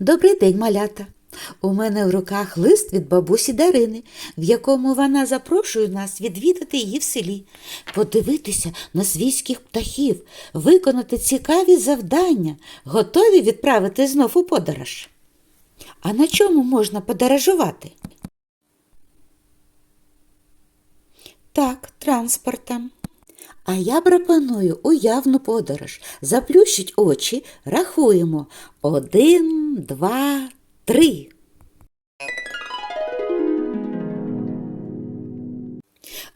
Добрий день, малята. У мене в руках лист від бабусі Дарини, в якому вона запрошує нас відвідати її в селі, подивитися на свійських птахів, виконати цікаві завдання, готові відправити знов у подорож. А на чому можна подорожувати? Так, транспортом. А я пропоную уявну подорож. Заплющіть очі, рахуємо. Один, два, три.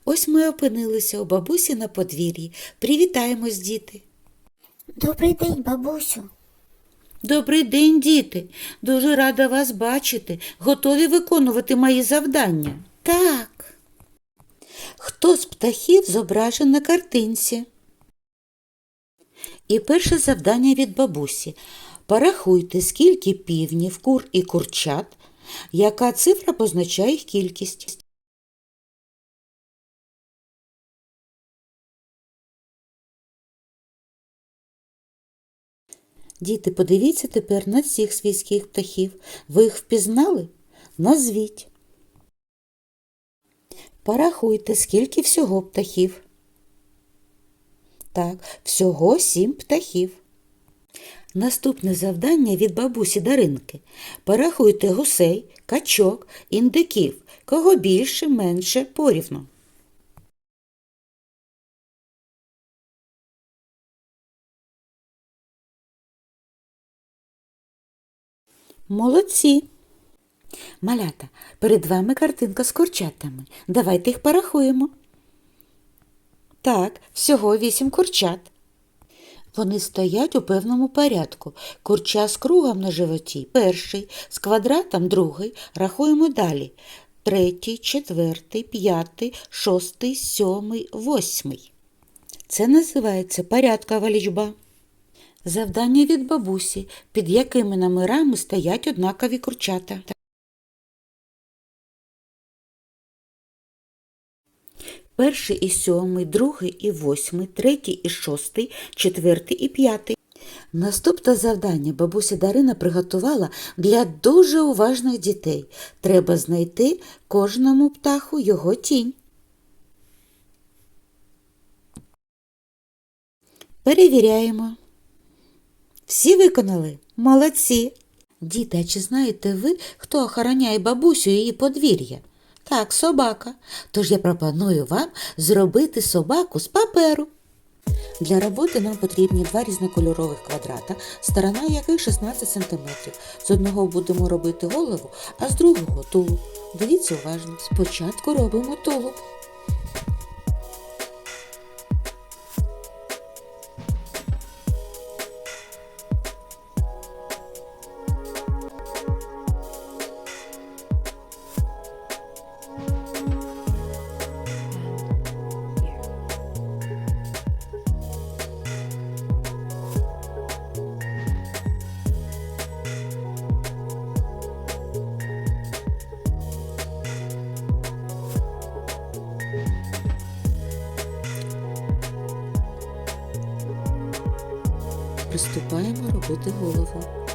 Ось ми опинилися у бабусі на подвір'ї. Привітаємось, діти. Добрий день, бабусю. Добрий день, діти. Дуже рада вас бачити. Готові виконувати мої завдання? Так. Хто з птахів зображений на картинці? І перше завдання від бабусі. Порахуйте, скільки півнів, кур і курчат, яка цифра позначає їх кількість. Діти, подивіться тепер на всіх свійських птахів. Ви їх впізнали? Назвіть. Порахуйте, скільки всього птахів. Так, всього сім птахів. Наступне завдання від бабусі Даринки. Порахуйте гусей, качок, індиків. Кого більше, менше, порівну. Молодці. Малята, перед вами картинка з курчатами. Давайте їх порахуємо. Так, всього вісім курчат. Вони стоять у певному порядку. Курча з кругом на животі перший, з квадратом другий. Рахуємо далі. Третій, четвертий, п'ятий, шостий, сьомий, восьмий. Це називається порядкова лічба. Завдання від бабусі, під якими номерами стоять однакові курчата. Перший і сьомий, другий і восьмий, третій і шостий, четвертий і п'ятий. Наступне завдання бабуся Дарина приготувала для дуже уважних дітей. Треба знайти кожному птаху його тінь. Перевіряємо. Всі виконали? Молодці. Діти, а чи знаєте ви, хто охороняє бабусю і її подвір'я? Так, собака. Тож я пропоную вам зробити собаку з паперу. Для роботи нам потрібні два різнокольорових квадрата, сторона яких 16 см. З одного будемо робити голову, а з другого тулуб. Дивіться уважно. Спочатку робимо тулуб. Приступаємо робити голову.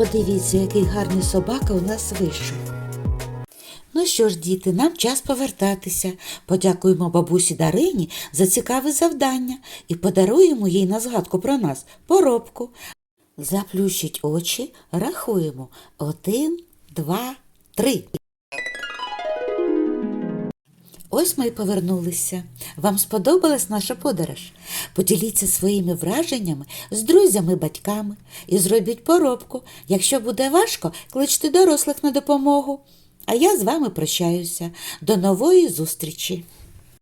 Подивіться, який гарний собака у нас вийшов. Ну що ж, діти, нам час повертатися. Подякуємо бабусі Дарині за цікаве завдання і подаруємо їй на згадку про нас поробку. Заплющить очі, рахуємо. Один, два, три. Ось ми й повернулися. Вам сподобалась наша подорож? Поділіться своїми враженнями з друзями, батьками і зробіть поробку. Якщо буде важко, кличте дорослих на допомогу. А я з вами прощаюся. До нової зустрічі!